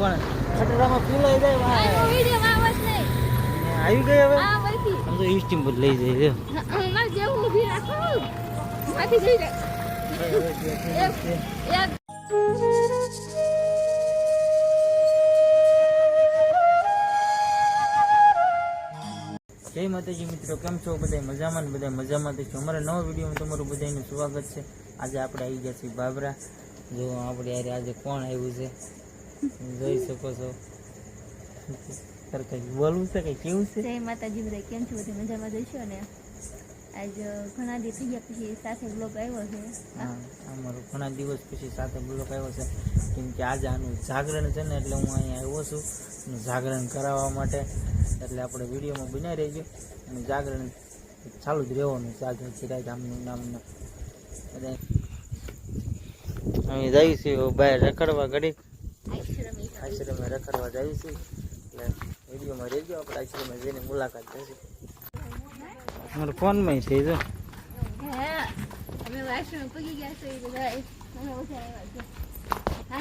કોણ? ખટરામાં પીલાઈ જાય આવી ગઈ હવે? આમ તો ઇસ્ટીમ પર લઈ જાય મારે જેવું ઊભી રાખો માથી જઈ જાય. એક જય માતાજી મિત્રો કેમ છો? બધા મજામાં ને બધા મજામાં તો અમારા નવા વિડીયોમાં તમારું બધાનું સ્વાગત છે. આજે આપણે આવી ગયા છીએ બાબરા. જો આપણે આજે કોણ આવ્યું છે? જોઈ શકો છો. તારે બોલવું છે કંઈ કેવું છે? જય માતાજી બધા કેમ છો? બધી મજામાં જઈશો ને? આજ ઘણા દિવસ થઈ ગયા પછી સાથે બ્લોગ આવ્યો છે. હા અમારો ઘણા દિવસ પછી સાથે બ્લોક આવ્યો છે. કેમ કે આજે આનું જાગરણ છે ને એટલે હું અહીંયા આવ્યો છું. જાગરણ કરાવવા માટે એટલે આપણે વિડીયોમાં બનાવી રહેજો અને જાગરણ ચાલુ જ રહેવાનું જાગરણ ચિરાગ ગામનું નામનું. બધા અમે જઈશું બહાર રખડવા ઘડીક. આશ્રમ રખડવા જઈએ છીએ એટલે વિડીયોમાં રહેજો આપણે આશ્રમે જઈને મુલાકાત થશે મારો ફોનમાં થઈ જો.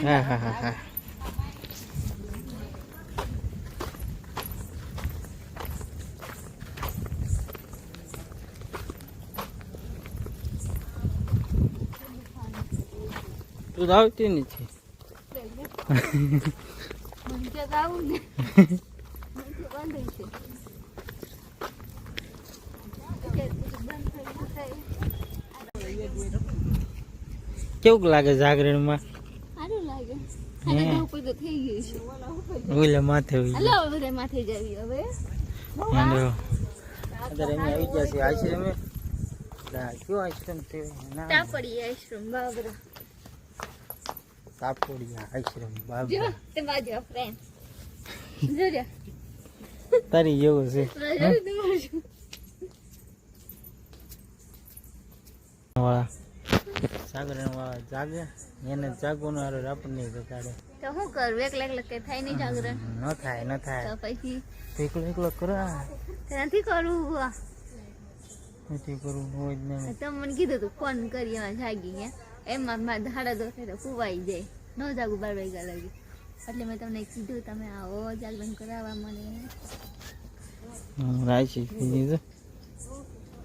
હા હા હા હા તું આવતી નથી. આવું ને. કેવું લાગે જાગરણમાં? સારું લાગે. ઓલે માથે બધા માથે જાવી હવે. હેલો. અત્યારે અમે આવી ગયા છીએ આશ્રમે. લા, કયો આશ્રમ છે તાપડી આશ્રમ બાબરા. તે ફ્રેન્ડ જોજો તારી જેવો છે એને જાગવાનું હારે આપણને બગાડે તો શું કરું એકલા એકલા કઈ થાય નહીં જાગરણ ન થાય ન તો થાય પછી તો એકલો એકલો કરા નથી કરવું નથી કરવું હોય જ નહીં તમે મને કીધું તું ફોન કરી જાગી ગયા એમાં મારા ધાડા દો થાય તો કુવાઈ જાય ન જાગું બાર વાગ્યા લાગી એટલે મેં તમને કીધું તમે આવો જાગરણ કરાવવા મને. રાશી કીધી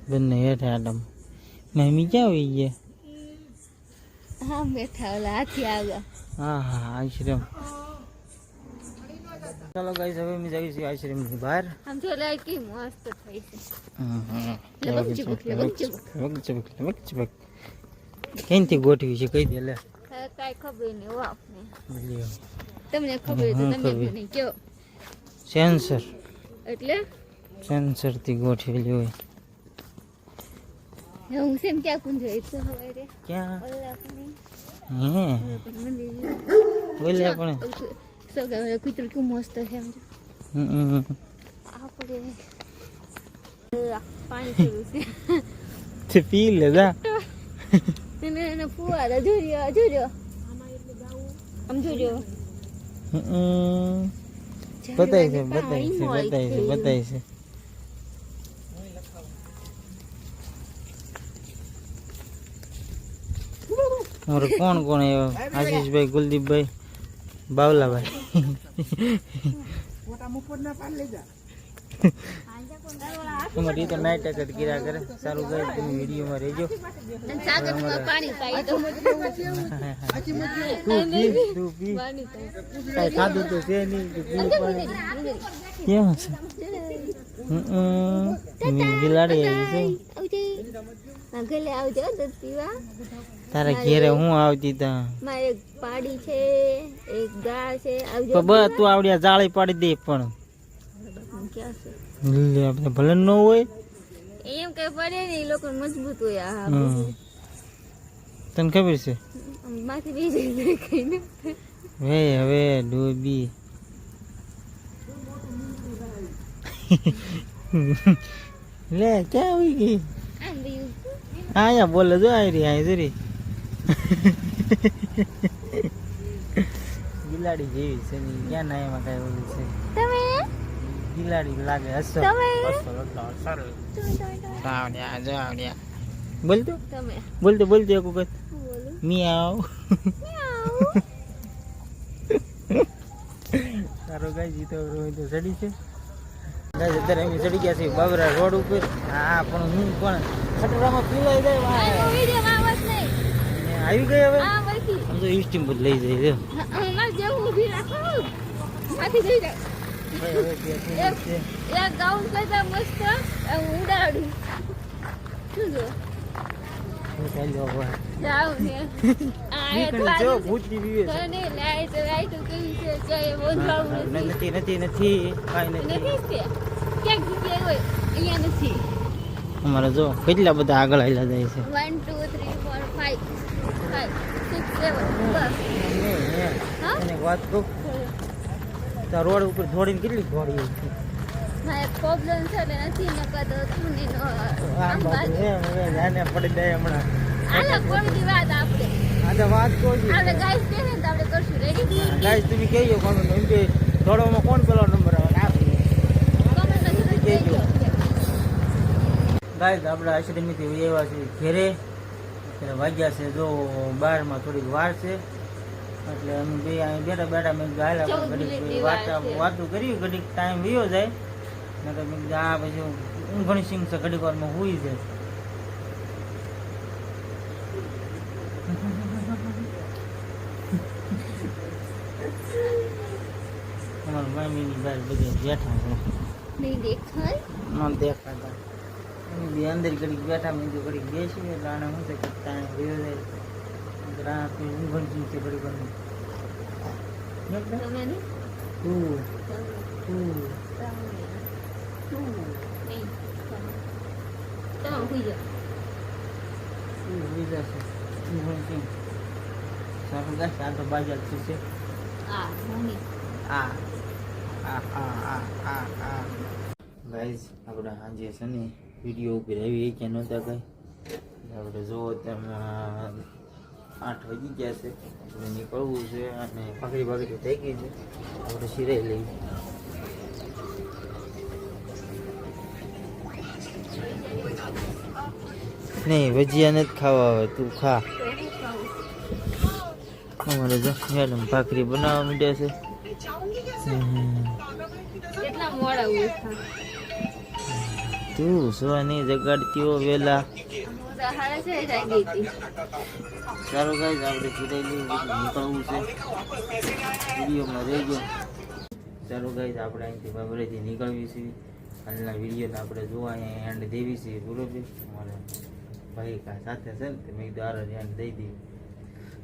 બંને હેઠે આડમ. મમ્મી ક્યાં આવી ગયા હા બેઠા ઓલા હાથી આગળ. હા હા આઈશ્રમ ચાલો ગાઈસ હવે અમે જઈએ આઈશ્રમની બહાર. આમ જો લે કે મસ્ત થઈ છે. લબક લબક ચબક, લબક ચબક. લબક ચબક ક્યાંથી ગોઠવી છે કઈ દે લે. હવે ખબર નહીં હો આપને. લ્યો. તમને ખબર તો તમે મને કહો. સેન્સર. એટલે? સેન્સરથી ગોઠવેલી હોય. હું સેમ ક્યાં કુંજ હોય? તો હવે રે. ક્યાં? બોલે પણ સગા કુતરું કેવું મસ્ત છે એમ. આપણે પાણી પીવું છે. તે પી લે જા. એને ફુવારા જોજો જોજો આમ જોર્યો. બતાય છે બતાય છે બતાય છે બતાય છે અમારે કોણ કોણ આવ્યા આશીષભાઈ કુલદીપભાઈ બાવલાભાઈ અમારે એ તો નાઇટ જ કર્યા કરે. સારું કરે તમે વિડીયોમાં રહેજો. પાઈ ખાધું તો છે નહીં કેમ છે? હમ બિલાડી આવી છે. તારા ઘેરે હું આવતી તા? મારે પાડી છે એક ગા છે બસ તું આવડ્યા જાળી પાડી દે પણ. ક્યાં છે? આપણે ભલે ન હોય. એમ કઈ પડે ને એ લોકો મજબૂત હોય આ તને ખબર છે? માથે જાય કઈ ને વે હવે ડોબી. લે ક્યાં આવી ગઈ? હા અહીંયા બોલે જો આવી રહી અહીં જરી બિલાડી જેવી છે ને ક્યાં ના એમાં કઈ ઓલું છે? તમે બિલાડી લાગે હસો. સારું આવડ્યા જો આવડ્યા. બોલતો તમે. બોલતો બોલતો એક વખત. મિયાવ. મ્યાઉ. સારો ગાય જીતો રોહિત તો ચડી છે. ગાય અત્યારે અમે ચડી ગયા છે બાબરા રોડ ઉપર. હા પણ હું પણ ખટરામાં પીવાઈ જાય આવી ગઈ હવે? પર લઈ જાય છે. મારે જેવું ઊભી રાખો. માથી જઈ જાય ગાઉન કરતા મસ્ત ઉડાડું શું જો એ નથી નથી નથી નથી કાંઈ નથી નથી તે ક્યાંક જગ્યાએ હોય અહીંયા નથી અમારે જો કેટલા બધા આગળ આવેલા જાય છે. One two three four five five six seven બસ. વાત કહું. તો રોડ ઉપર દોડીને કેટલી દોડી છે? મારે પ્રોબ્લેમ છે એટલે નથી નકર તો તું ને આમ બાજુ હવે જાને પડી જાય હમણાં. આલા કોણની વાત આપણે? આ તો વાત છું આપણે ગાઈસ કહે ને આપણે કરશું. રેડી ગાઈસ તમે કહેજો કોણ એમ કે દોડવામાં કોણ પેલો નંબર આવે? આપી કમેન્ટ કહેજો. કહેજો ગાઈસ આપણે આશ્રમીથી આવ્યા છીએ ઘેરે. વાગ્યા છે જો બારમાં થોડીક વાર છે. એટલે અમે બે અહીં બેઠા બેઠા મેં ગાયલા ઘડીક વાતા. વાતું કર્યું ઘડીક ટાઈમ વયો જાય. નકર મેં આ પછી ઊંઘણી સિંગ છે ઘડીક વારમાં હોઈ જાય. અમારા મામીની બહાર બધે બેઠા છે. નહીં દેખાય? દેખાતા. અંદર ઘડીક બેઠા મેં ઘડીક બેસી એટલે આને શું છે કે ટાઈમ વયો જાય. રાત ઊંઘણ સિંગ છે ઘડીક વારમાં તમે નહીં? તું. તમે. તું. તમે નહીં તમે હુઈ જાઓ. તું હોઈ જશે. ઊંઘણ સિંગ સારું ગાય આ આ મમ્મી. આ આ આ આ ગાઈઝ આપણે સાંજે છે ને વીડિયો ઉપર આવી કે નહોતા કઈ? આપણે જોવો તેમાં આઠ વાગી ગયા છે. આપણે નીકળવું છે અને પાકડી પાકડી થઈ ગઈ છે. આપણે સિરાઈ લઈ? નહીં ભજીયા નથી ખાવા હવે તું ખા. અમારે જો મેડમ ભાખરી બનાવવા માંડ્યા છે. તું સુવાની જગાડતી હો વેલા. સારું ગાઈઝ આપણે લઈ નીકળવું છે વિડીયોમાં રહેજો ચાલો ગાઈઝ આપણે અહીંથી બાબરેથી નીકળવી છીએ હાલના વિડીયોને આપણે જોવા અહીંયા એન્ડ દેવી છે બરોબર અમારે ભાઈ કા સાથે છે ને મેં કીધું આરો એન્ડ દઈ દઈએ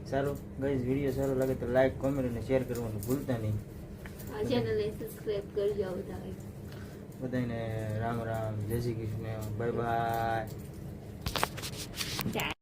સારું ગાઈઝ વીડિયો સારો લાગે તો લાઈક કોમેન્ટ અને શેર કરવાનું ભૂલતા નહીં સબસ્ક્રાઇબ બધાને રામ રામ, જય શ્રી કૃષ્ણ, બાય બાય. ચાલ